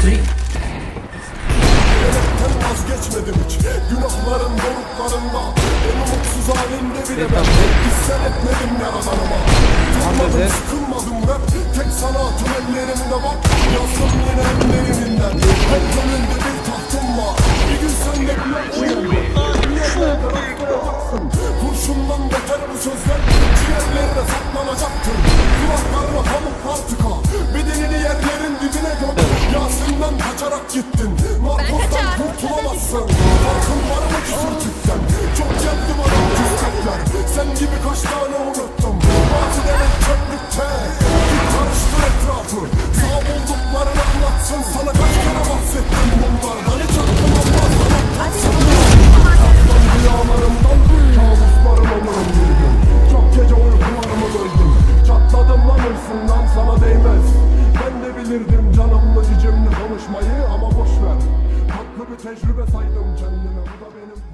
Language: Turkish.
Clean. vazgeçmedim hiç. Günahların doruklarında Onu mutsuz halimde bile ben. Hissel etmedim yaralarıma Durmadım sıkılmadım ben. Tek sanatım ellerimde bak Yazdım yine elleriminden Hep önünde bir tahtım var. Bir gün sen de bile uyanma Kurşundan beter bu sözler. Gittin Narkozdan kurtulamazsın. Farkın var mı küfür tüpten Çok geldi bana küfretler Sen gibi kaç tane unuttum. Bazı demek çöplükte Git karıştır etrafı. Sağ bulduklarını anlatsın. Sana kaç kere bahsettim bunlardan Hiç aklım olmaz Aslan rüyalarımdan Kabuslarım olurum bir gün Çok gece uykularımı böldüm. Çatladım lan hırsından sana değmez. Ben de bilirdim cicimli konuşmayı ama boş ver. Tatlı bir tecrübe saydım kendime bu da benim